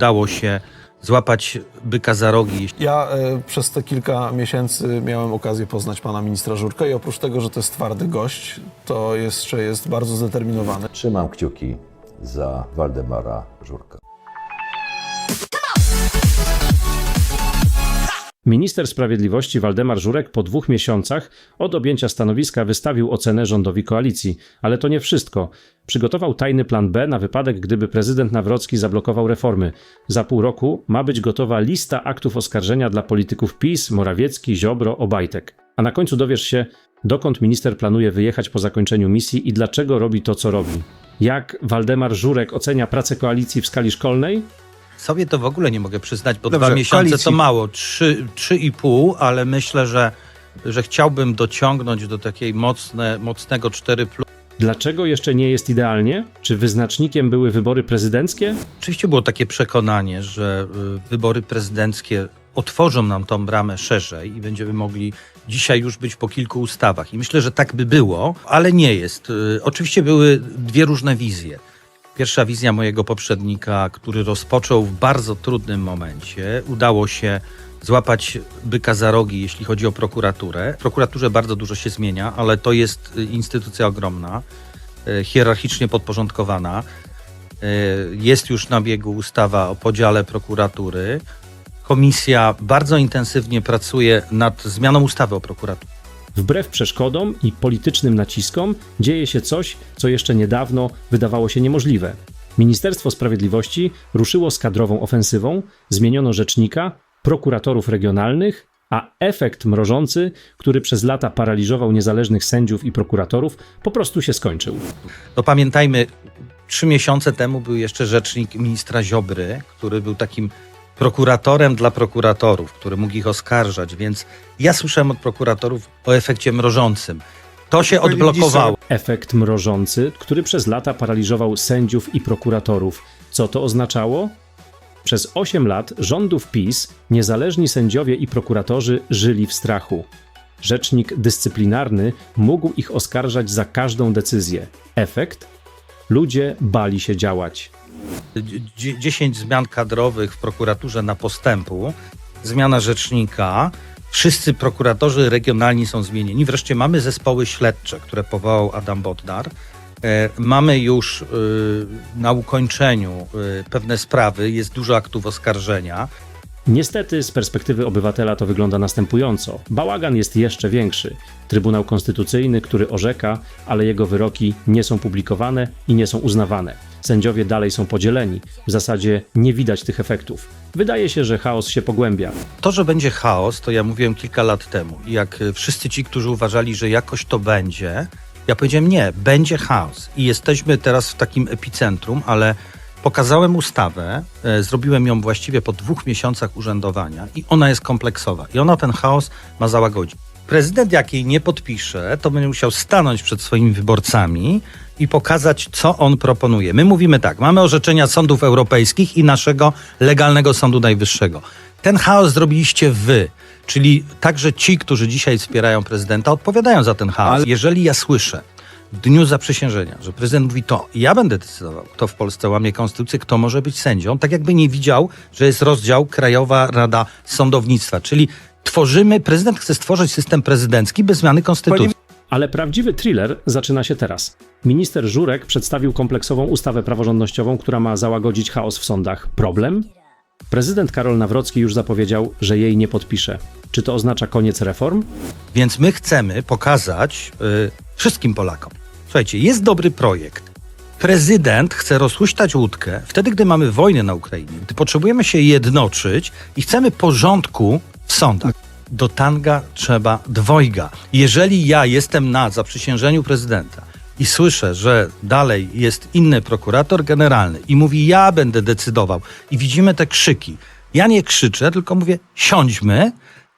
udało się złapać byka za rogi. Ja e, przez te kilka miesięcy miałem okazję poznać pana ministra Żurkę i oprócz tego, że to jest twardy gość, to jeszcze jest bardzo zdeterminowany. Trzymam kciuki za Waldemara Żurka. Minister Sprawiedliwości Waldemar Żurek po dwóch miesiącach od objęcia stanowiska wystawił ocenę rządowi koalicji. Ale to nie wszystko. Przygotował tajny plan B na wypadek, gdyby prezydent Nawrocki zablokował reformy. Za pół roku ma być gotowa lista aktów oskarżenia dla polityków PiS, Morawiecki, Ziobro, Obajtek. A na końcu dowiesz się, dokąd minister planuje wyjechać po zakończeniu misji i dlaczego robi to, co robi. Jak Waldemar Żurek ocenia pracę koalicji w skali szkolnej? Sobie to w ogóle nie mogę przyznać, bo Dobrze, dwa miesiące koalicji. to mało, trzy, trzy i pół, ale myślę, że, że chciałbym dociągnąć do takiej mocne, mocnego 4 plus. Dlaczego jeszcze nie jest idealnie? Czy wyznacznikiem były wybory prezydenckie? Oczywiście było takie przekonanie, że y, wybory prezydenckie otworzą nam tą bramę szerzej i będziemy mogli dzisiaj już być po kilku ustawach. I myślę, że tak by było, ale nie jest. Y, Oczywiście były dwie różne wizje. Pierwsza wizja mojego poprzednika, który rozpoczął w bardzo trudnym momencie, udało się złapać byka za rogi, jeśli chodzi o prokuraturę. W prokuraturze bardzo dużo się zmienia, ale to jest y, instytucja ogromna, y, hierarchicznie podporządkowana. Y, Jest już na biegu ustawa o podziale prokuratury. Komisja bardzo intensywnie pracuje nad zmianą ustawy o prokuraturze. Wbrew przeszkodom i politycznym naciskom dzieje się coś, co jeszcze niedawno wydawało się niemożliwe. Ministerstwo Sprawiedliwości ruszyło z kadrową ofensywą, zmieniono rzecznika, prokuratorów regionalnych, a efekt mrożący, który przez lata paraliżował niezależnych sędziów i prokuratorów, po prostu się skończył. No pamiętajmy, trzy miesiące temu był jeszcze rzecznik ministra Ziobry, który był takim prokuratorem dla prokuratorów, który mógł ich oskarżać, więc ja słyszałem od prokuratorów o efekcie mrożącym. To się odblokowało. Efekt mrożący, który przez lata paraliżował sędziów i prokuratorów. Co to oznaczało? Przez 8 lat rządów PiS niezależni sędziowie i prokuratorzy żyli w strachu. Rzecznik dyscyplinarny mógł ich oskarżać za każdą decyzję. Efekt? Ludzie bali się działać. Dzie- 10 zmian kadrowych w prokuraturze na postępu, zmiana rzecznika, wszyscy prokuratorzy regionalni są zmienieni. Wreszcie mamy zespoły śledcze, które powołał Adam Bodnar. E, Mamy już y, na ukończeniu y, pewne sprawy, jest dużo aktów oskarżenia. Niestety, z perspektywy obywatela to wygląda następująco. Bałagan jest jeszcze większy. Trybunał Konstytucyjny, który orzeka, ale jego wyroki nie są publikowane i nie są uznawane. Sędziowie dalej są podzieleni. W zasadzie nie widać tych efektów. Wydaje się, że chaos się pogłębia. To, że będzie chaos, to ja mówiłem kilka lat temu. Jak y, wszyscy ci, którzy uważali, że jakoś to będzie, ja powiedziałem nie, będzie chaos. I jesteśmy teraz w takim epicentrum, ale pokazałem ustawę, e, zrobiłem ją właściwie po dwóch miesiącach urzędowania i ona jest kompleksowa. I ona ten chaos ma załagodzić. Prezydent, jak jej nie podpisze, to będzie musiał stanąć przed swoimi wyborcami i pokazać, co on proponuje. My mówimy tak, mamy orzeczenia sądów europejskich i naszego legalnego Sądu Najwyższego. Ten chaos zrobiliście wy, czyli także ci, którzy dzisiaj wspierają prezydenta, odpowiadają za ten chaos. Ale- Jeżeli ja słyszę w dniu zaprzysiężenia, że prezydent mówi to, ja będę decydował, kto w Polsce łamie konstytucję, kto może być sędzią, tak jakby nie widział, że jest rozdział Krajowa Rada Sądownictwa, czyli tworzymy, prezydent chce stworzyć system prezydencki bez zmiany konstytucji. Ale prawdziwy thriller zaczyna się teraz. Minister Żurek przedstawił kompleksową ustawę praworządnościową, która ma załagodzić chaos w sądach. Problem? Prezydent Karol Nawrocki już zapowiedział, że jej nie podpisze. Czy to oznacza koniec reform? Więc my chcemy pokazać y, wszystkim Polakom. Słuchajcie, jest dobry projekt. Prezydent chce rozhuśtać łódkę wtedy, gdy mamy wojnę na Ukrainie, gdy potrzebujemy się jednoczyć i chcemy porządku w sądach. Do tanga trzeba dwojga. Jeżeli ja jestem na zaprzysiężeniu prezydenta i słyszę, że dalej jest inny prokurator generalny i mówi, ja będę decydował, i widzimy te krzyki, ja nie krzyczę, tylko mówię, siądźmy,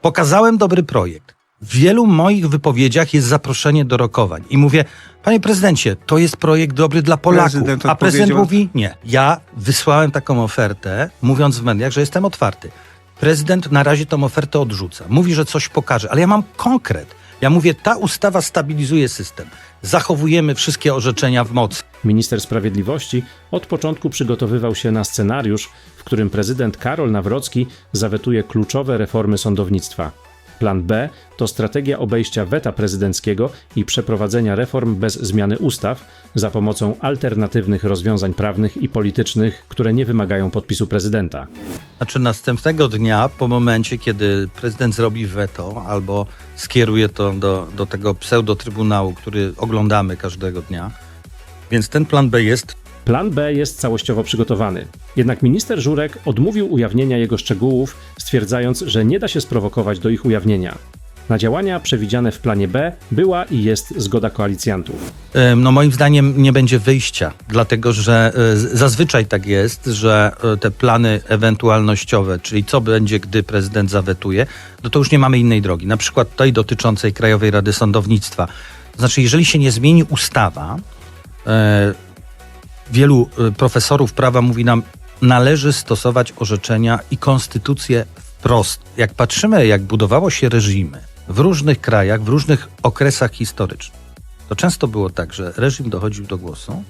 pokazałem dobry projekt. W wielu moich wypowiedziach jest zaproszenie do rokowań. I mówię, panie prezydencie, to jest projekt dobry dla Polaków. Prezydent A prezydent mówi, nie. Ja wysłałem taką ofertę, mówiąc w mediach, że jestem otwarty. Prezydent na razie tą ofertę odrzuca. Mówi, że coś pokaże, ale ja mam konkret. Ja mówię, ta ustawa stabilizuje system. Zachowujemy wszystkie orzeczenia w mocy. Minister Sprawiedliwości od początku przygotowywał się na scenariusz, w którym prezydent Karol Nawrocki zawetuje kluczowe reformy sądownictwa. Plan B to strategia obejścia weta prezydenckiego i przeprowadzenia reform bez zmiany ustaw za pomocą alternatywnych rozwiązań prawnych i politycznych, które nie wymagają podpisu prezydenta. Znaczy następnego dnia, po momencie, kiedy prezydent zrobi weto albo skieruje to do, do tego pseudotrybunału, który oglądamy każdego dnia, więc ten plan B jest Plan B jest całościowo przygotowany. Jednak minister Żurek odmówił ujawnienia jego szczegółów, stwierdzając, że nie da się sprowokować do ich ujawnienia. Na działania przewidziane w planie B była i jest zgoda koalicjantów. No moim zdaniem nie będzie wyjścia, dlatego że e, zazwyczaj tak jest, że e, te plany ewentualnościowe, czyli co będzie, gdy prezydent zawetuje, no to już nie mamy innej drogi. Na przykład tej dotyczącej Krajowej Rady Sądownictwa. Znaczy, jeżeli się nie zmieni ustawa, e, wielu e, profesorów prawa mówi nam, należy stosować orzeczenia i konstytucję wprost. Jak patrzymy, jak budowało się reżimy w różnych krajach, w różnych okresach historycznych, to często było tak, że reżim dochodził do głosu,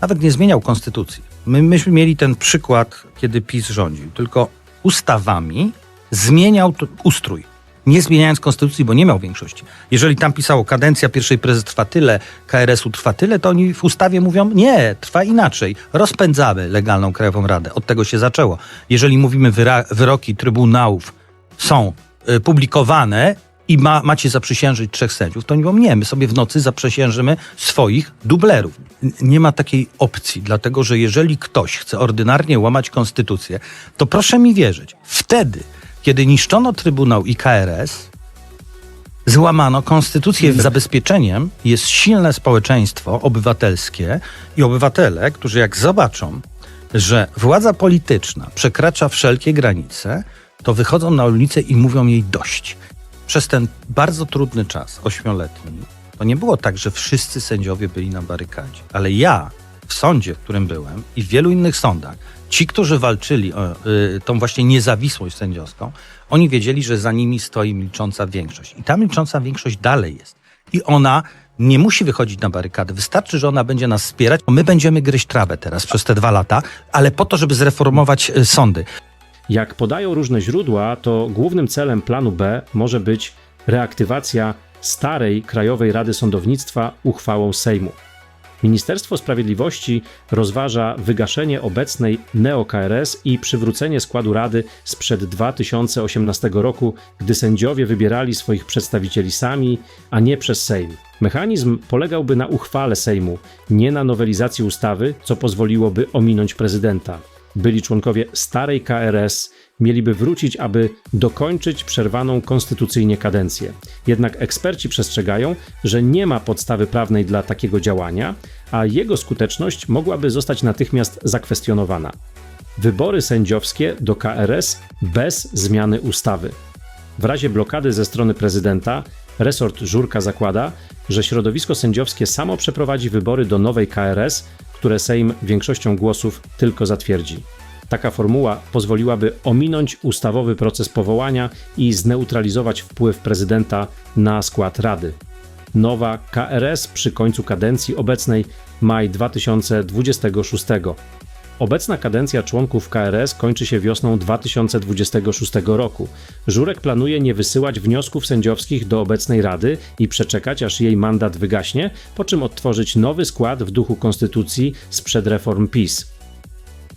nawet nie zmieniał konstytucji. My, myśmy mieli ten przykład, kiedy PiS rządził, tylko ustawami zmieniał ustrój. Nie zmieniając konstytucji, bo nie miał większości. Jeżeli tam pisało, kadencja pierwszej prezes trwa tyle, KRS-u trwa tyle, to oni w ustawie mówią, nie, trwa inaczej. Rozpędzamy legalną Krajową Radę. Od tego się zaczęło. Jeżeli mówimy, wyroki trybunałów są y, publikowane i ma, macie zaprzysiężyć trzech sędziów, to oni mówią, nie, my sobie w nocy zaprzysiężymy swoich dublerów. Nie ma takiej opcji, dlatego że jeżeli ktoś chce ordynarnie łamać konstytucję, to proszę mi wierzyć, wtedy, kiedy niszczono Trybunał i KRS, złamano konstytucję. Zabezpieczeniem jest silne społeczeństwo obywatelskie i obywatele, którzy jak zobaczą, że władza polityczna przekracza wszelkie granice, to wychodzą na ulicę i mówią jej dość. Przez ten bardzo trudny czas, ośmioletni, to nie było tak, że wszyscy sędziowie byli na barykadzie, ale ja w sądzie, w którym byłem i w wielu innych sądach, ci, którzy walczyli o y, tą właśnie niezawisłość sędziowską, oni wiedzieli, że za nimi stoi milcząca większość. I ta milcząca większość dalej jest. I ona nie musi wychodzić na barykadę. Wystarczy, że ona będzie nas wspierać. My będziemy gryźć trawę teraz przez te dwa lata, ale po to, żeby zreformować y, sądy. Jak podają różne źródła, to głównym celem planu B może być reaktywacja starej Krajowej Rady Sądownictwa uchwałą Sejmu. Ministerstwo Sprawiedliwości rozważa wygaszenie obecnej neo-KRS i przywrócenie składu Rady sprzed 2018 roku, gdy sędziowie wybierali swoich przedstawicieli sami, a nie przez Sejm. Mechanizm polegałby na uchwale Sejmu, nie na nowelizacji ustawy, co pozwoliłoby ominąć prezydenta. Byli członkowie starej KRS mieliby wrócić, aby dokończyć przerwaną konstytucyjnie kadencję. Jednak eksperci przestrzegają, że nie ma podstawy prawnej dla takiego działania, a jego skuteczność mogłaby zostać natychmiast zakwestionowana. Wybory sędziowskie do KRS bez zmiany ustawy. W razie blokady ze strony prezydenta, resort Żurka zakłada, że środowisko sędziowskie samo przeprowadzi wybory do nowej KRS, które Sejm większością głosów tylko zatwierdzi. Taka formuła pozwoliłaby ominąć ustawowy proces powołania i zneutralizować wpływ prezydenta na skład Rady. Nowa KRS przy końcu kadencji obecnej maj 2026. Obecna kadencja członków KRS kończy się wiosną 2026 roku. Żurek planuje nie wysyłać wniosków sędziowskich do obecnej Rady i przeczekać, aż jej mandat wygaśnie, po czym odtworzyć nowy skład w duchu konstytucji sprzed reform PiS.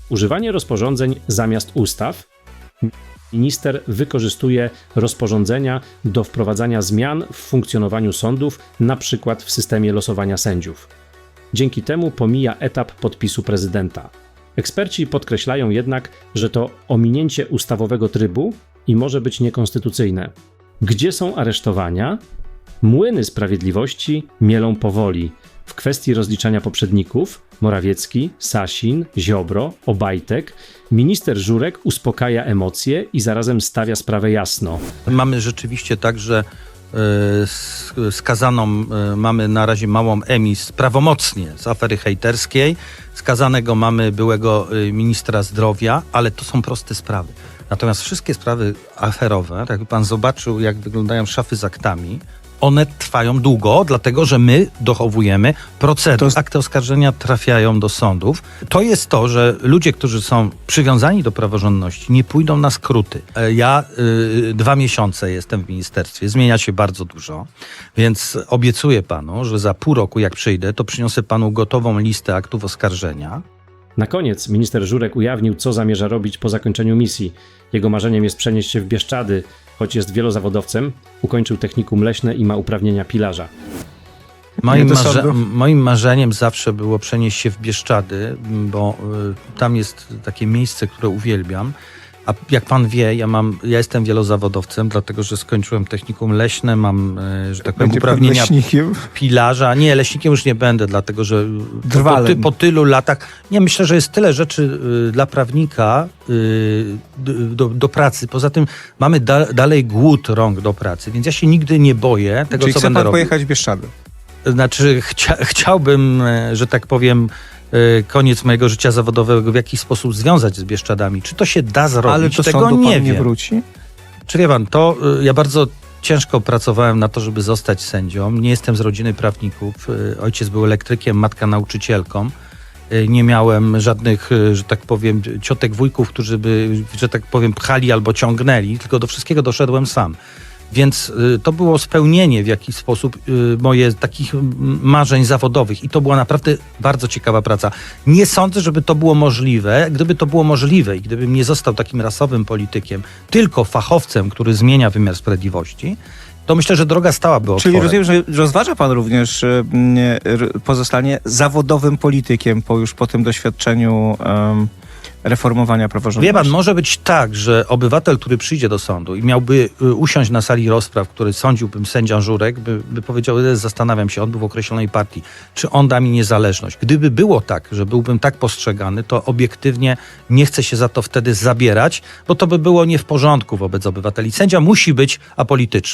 Używanie rozporządzeń zamiast ustaw. Minister wykorzystuje rozporządzenia do wprowadzania zmian w funkcjonowaniu sądów, na przykład w systemie losowania sędziów. Dzięki temu pomija etap podpisu prezydenta. Eksperci podkreślają jednak, że to ominięcie ustawowego trybu i może być niekonstytucyjne. Gdzie są aresztowania? Młyny sprawiedliwości mielą powoli. W kwestii rozliczania poprzedników Morawiecki, Sasin, Ziobro, Obajtek, minister Żurek uspokaja emocje i zarazem stawia sprawę jasno. Mamy rzeczywiście tak, że skazaną e, mamy na razie małą emis prawomocnie z afery hejterskiej. Skazanego mamy byłego e, ministra zdrowia, ale to są proste sprawy. Natomiast wszystkie sprawy aferowe, tak jakby pan zobaczył, jak wyglądają szafy z aktami, one trwają długo, dlatego że my dochowujemy procedur. Akty oskarżenia trafiają do sądów. To jest to, że ludzie, którzy są przywiązani do praworządności, nie pójdą na skróty. E, Ja y, dwa miesiące jestem w ministerstwie, zmienia się bardzo dużo, więc obiecuję panu, że za pół roku, jak przyjdę, to przyniosę panu gotową listę aktów oskarżenia. Na koniec minister Żurek ujawnił, co zamierza robić po zakończeniu misji. Jego marzeniem jest przenieść się w Bieszczady, choć jest wielozawodowcem, ukończył technikum leśne i ma uprawnienia pilarza. Moim, marze- moim marzeniem zawsze było przenieść się w Bieszczady, bo y, tam jest takie miejsce, które uwielbiam. A jak pan wie, ja, mam, ja jestem wielozawodowcem, dlatego że skończyłem technikum leśne, mam, y, że tak powiem, uprawnienia pilarza. Nie, leśnikiem już nie będę, dlatego że po, ty, po tylu latach. Nie, myślę, że jest tyle rzeczy y, dla prawnika y, do, do pracy. Poza tym mamy da, dalej głód rąk do pracy, więc ja się nigdy nie boję tego, Czyli co chce będę pan robił. pojechać w Bieszczady. Znaczy, chcia, chciałbym, e, że tak powiem, e, koniec mojego życia zawodowego w jakiś sposób związać z Bieszczadami. Czy to się da zrobić? Ale do Tego sądu pan nie nie wiem. wróci? Czy wie pan, to y, ja bardzo ciężko pracowałem na to, żeby zostać sędzią. Nie jestem z rodziny prawników. Y, Ojciec był elektrykiem, matka nauczycielką. Y, Nie miałem żadnych, y, że tak powiem, ciotek, wujków, którzy by, że tak powiem, pchali albo ciągnęli, tylko do wszystkiego doszedłem sam. Więc y, to było spełnienie w jakiś sposób y, moje takich marzeń zawodowych i to była naprawdę bardzo ciekawa praca. Nie sądzę, żeby to było możliwe. Gdyby to było możliwe i gdybym nie został takim rasowym politykiem, tylko fachowcem, który zmienia wymiar sprawiedliwości, to myślę, że droga stałaby Czyli otworem. rozumiem, że rozważa pan również r- pozostanie zawodowym politykiem po już po tym doświadczeniu em, reformowania praworządności. Wie pan, może być tak, że obywatel, który przyjdzie do sądu i miałby y, usiąść na sali rozpraw, który sądziłbym sędzia Żurek, by, by powiedział, "E, zastanawiam się, on był w określonej partii, czy on da mi niezależność. Gdyby było tak, że byłbym tak postrzegany, to obiektywnie nie chcę się za to wtedy zabierać, bo to by było nie w porządku wobec obywateli. Sędzia musi być apolityczny.